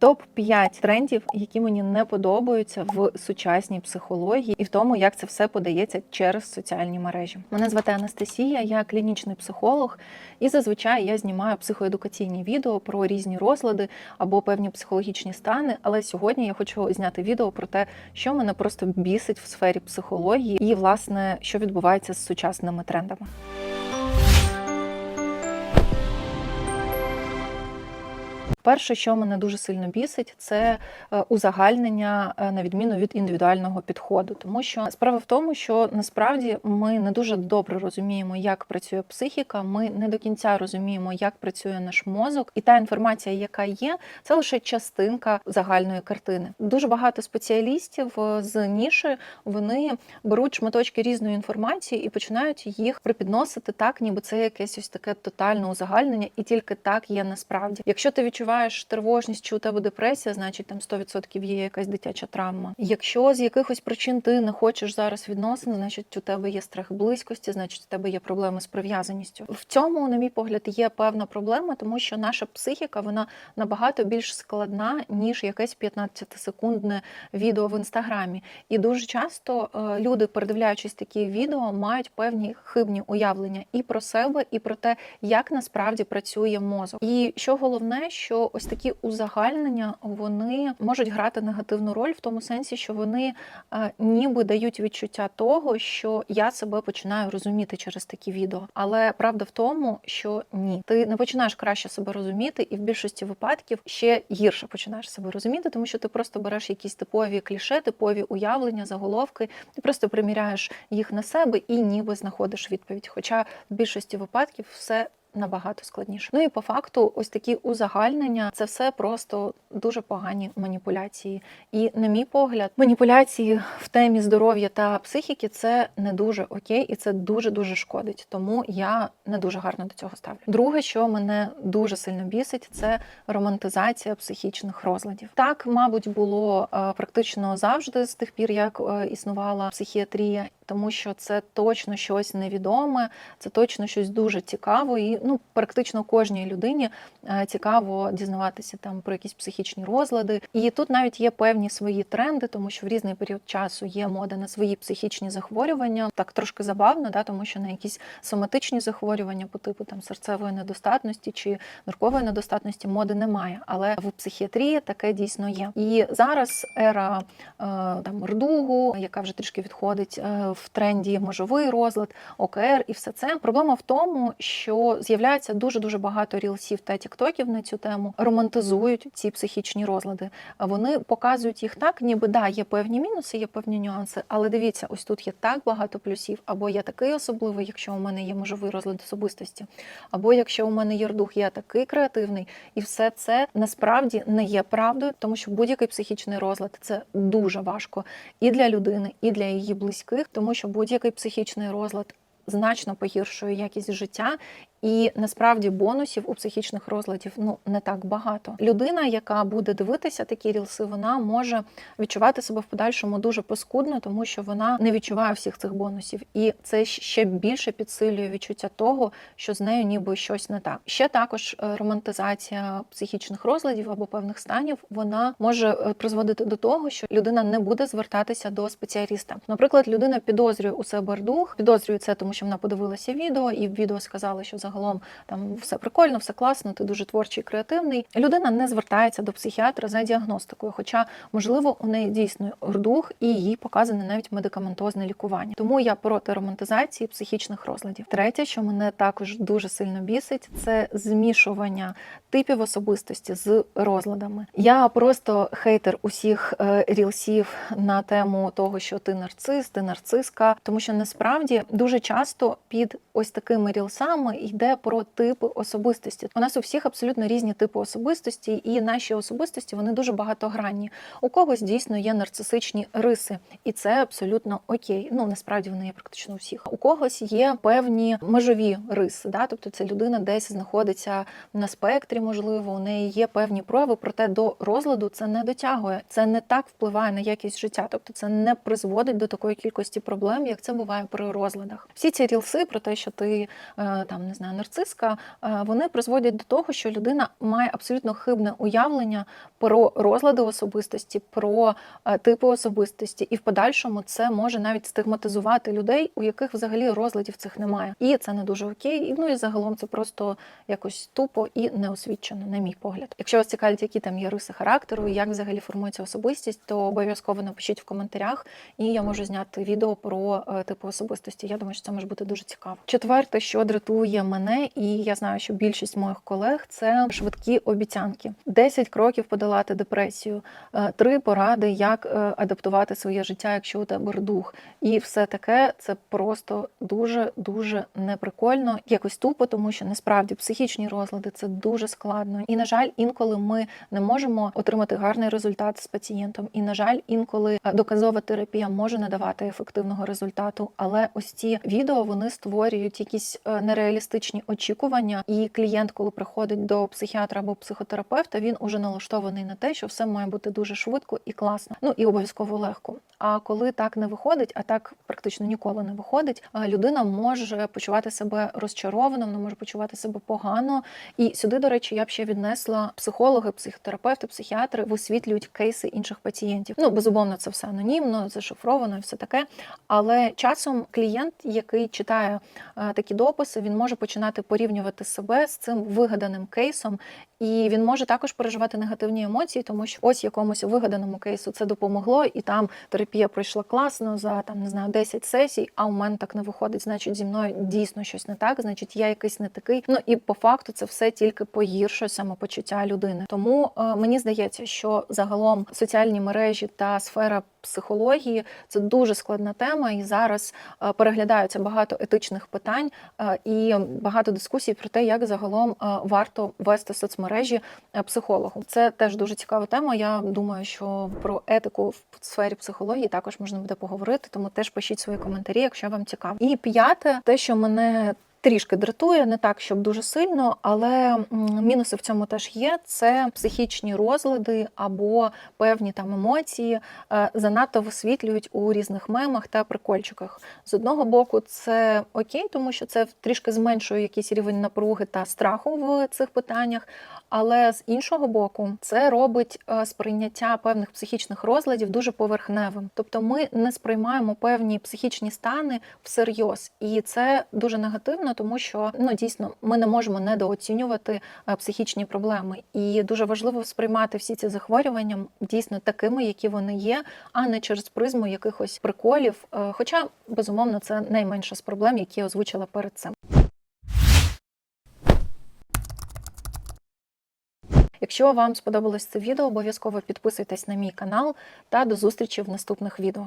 Топ 5 трендів, які мені не подобаються в сучасній психології, і в тому, як це все подається через соціальні мережі. Мене звати Анастасія, я клінічний психолог, і зазвичай я знімаю психоедукаційні відео про різні розлади або певні психологічні стани. Але сьогодні я хочу зняти відео про те, що мене просто бісить в сфері психології, і власне що відбувається з сучасними трендами. Перше, що мене дуже сильно бісить, це е, узагальнення е, на відміну від індивідуального підходу. Тому що справа в тому, що насправді ми не дуже добре розуміємо, як працює психіка. Ми не до кінця розуміємо, як працює наш мозок, і та інформація, яка є, це лише частинка загальної картини. Дуже багато спеціалістів е, з ніші вони беруть шматочки різної інформації і починають їх припідносити так, ніби це якесь ось таке тотальне узагальнення, і тільки так є насправді. Якщо ти відчуваєш тривожність чи у тебе депресія, значить там 100% є якась дитяча травма. Якщо з якихось причин ти не хочеш зараз відносин, значить у тебе є страх близькості, значить у тебе є проблеми з прив'язаністю. В цьому, на мій погляд, є певна проблема, тому що наша психіка вона набагато більш складна ніж якесь 15-секундне відео в інстаграмі. І дуже часто е, люди, передивляючись такі відео, мають певні хибні уявлення і про себе, і про те, як насправді працює мозок. І що головне, що ось такі узагальнення вони можуть грати негативну роль в тому сенсі, що вони е, ніби дають відчуття того, що я себе починаю розуміти через такі відео. Але правда в тому, що ні, ти не починаєш краще себе розуміти, і в більшості випадків ще гірше починаєш себе розуміти, тому що ти просто береш якісь типові кліше, типові уявлення, заголовки, ти просто приміряєш їх на себе і ніби знаходиш відповідь. Хоча в більшості випадків все набагато складніше. Ну і по факту, ось такі узагальнення це все просто дуже погані маніпуляції. І, на мій погляд, маніпуляції в темі здоров'я та психіки це не дуже окей, і це дуже дуже шкодить. Тому я не дуже гарно до цього ставлю. Друге, що мене дуже сильно бісить, це романтизація психічних розладів. Так, мабуть, було е, практично завжди з тих пір, як е, існувала психіатрія. Тому що це точно щось невідоме, це точно щось дуже цікаво, і ну практично кожній людині е, цікаво дізнаватися там про якісь психічні розлади. І тут навіть є певні свої тренди, тому що в різний період часу є мода на свої психічні захворювання. Так трошки забавно, да, тому що на якісь соматичні захворювання по типу там серцевої недостатності чи ниркової недостатності моди немає. Але в психіатрії таке дійсно є. І зараз ера е, там рдугу, яка вже трішки відходить е, в тренді можовий розлад, ОКР і все це. Проблема в тому, що з'являється дуже дуже багато рілсів та тіктоків на цю тему, романтизують ці психічні розлади. Вони показують їх так, ніби да, є певні мінуси, є певні нюанси. Але дивіться, ось тут є так багато плюсів. Або я такий особливий, якщо у мене є можовий розлад особистості, або якщо у мене є рдух, я такий креативний, і все це насправді не є правдою, тому що будь-який психічний розлад це дуже важко і для людини, і для її близьких, тому що будь-який психічний розлад значно погіршує якість життя. І насправді бонусів у психічних розладів ну не так багато. Людина, яка буде дивитися такі рілси, вона може відчувати себе в подальшому дуже паскудно, тому що вона не відчуває всіх цих бонусів, і це ще більше підсилює відчуття того, що з нею ніби щось не так. Ще також е, романтизація психічних розладів або певних станів вона може е, призводити до того, що людина не буде звертатися до спеціаліста. Наприклад, людина підозрює у себе рдух, підозрює це, тому що вона подивилася відео, і в відео сказали, що загалом там все прикольно, все класно, ти дуже творчий, креативний. Людина не звертається до психіатра за діагностикою, хоча, можливо, у неї дійсно рдух і їй показане навіть медикаментозне лікування. Тому я проти романтизації психічних розладів. Третє, що мене також дуже сильно бісить, це змішування типів особистості з розладами. Я просто хейтер усіх е, рілсів на тему того, що ти нарцис, ти нарциска, тому що насправді дуже часто під ось такими рілсами йде про типи особистості. У нас у всіх абсолютно різні типи особистості, і наші особистості вони дуже багатогранні. У когось дійсно є нарцисичні риси, і це абсолютно окей. Ну насправді вони є практично у всіх. У когось є певні межові риси, да, тобто ця людина десь знаходиться на спектрі, можливо, у неї є певні прояви, проте до розладу це не дотягує. Це не так впливає на якість життя, тобто це не призводить до такої кількості проблем, як це буває при розладах. Всі ці рілси про те, що ти е, там не знаю. Нарциска, е, вони призводять до того, що людина має абсолютно хибне уявлення про розлади особистості, про е, типи особистості, і в подальшому це може навіть стигматизувати людей, у яких взагалі розладів цих немає. І це не дуже окей. Ну і загалом це просто якось тупо і неосвічено, на мій погляд. Якщо вас цікавить, які там є риси характеру, і як взагалі формується особистість, то обов'язково напишіть в коментарях, і я можу зняти відео про е, типи особистості. Я думаю, що це може бути дуже цікаво. Четверте, що дратує мене, і я знаю, що більшість моїх колег це швидкі обіцянки: 10 кроків подолати депресію, е, три поради, як е, адаптувати своє життя, якщо у тебе дух, і все таке це просто дуже дуже неприкольно, якось тупо, тому що насправді психічні розлади це дуже складно. І на жаль, інколи ми не можемо отримати гарний результат з пацієнтом. І на жаль, інколи е, доказова терапія може не давати ефективного результату. Але ось ці відео вони створюють якісь е, нереалістичні очікування. І клієнт, коли приходить до психіатра або психотерапевта, він уже налаштований на те, що все має бути дуже швидко і класно. Ну і обов'язково легко. А коли так не виходить, а так практично ніколи не виходить, е, людина може почувати себе розчаровано, вона може почувати себе погано. І сюди, до речі, я б ще віднесла психологи, психотерапевти, психіатри висвітлюють кейси інших пацієнтів. Ну безумовно, це все анонімно, зашифровано і все таке. Але часом клієнт, який читає е, такі дописи, він може починати порівнювати себе з цим вигаданим кейсом. І він може також переживати негативні емоції, тому що ось якомусь вигаданому кейсу це допомогло, і там терапія пройшла класно за там не знаю 10 сесій. А у мене так не виходить. Значить, зі мною дійсно щось не так. Значить, я якийсь не такий. Ну і по факту це все тільки погіршує самопочуття людини. Тому е, мені здається, що загалом соціальні мережі та сфера психології це дуже складна тема, і зараз е, переглядаються багато етичних питань е, і багато дискусій про те, як загалом е, варто вести соцмережі е, психологу. Це теж дуже цікава тема. Я думаю, що про етику в сфері психології також можна буде поговорити, тому теж пишіть свої коментарі, якщо вам цікаво. І п'яте, те, що мене. Трішки дратує, не так, щоб дуже сильно, але мінуси в цьому теж є. Це психічні розлади або певні там емоції е, занадто висвітлюють у різних мемах та прикольчиках. З одного боку, це окей, тому що це трішки зменшує якийсь рівень напруги та страху в цих питаннях. Але з іншого боку, це робить е, сприйняття певних психічних розладів дуже поверхневим. Тобто ми не сприймаємо певні психічні стани всерйоз, і це дуже негативно, тому що ну дійсно ми не можемо недооцінювати е, психічні проблеми. І дуже важливо сприймати всі ці захворювання дійсно такими, які вони є, а не через призму якихось приколів. Е, Хоча безумовно це найменша з проблем, які я озвучила перед цим. Якщо вам сподобалось це відео, обов'язково підписуйтесь на мій канал та до зустрічі в наступних відео.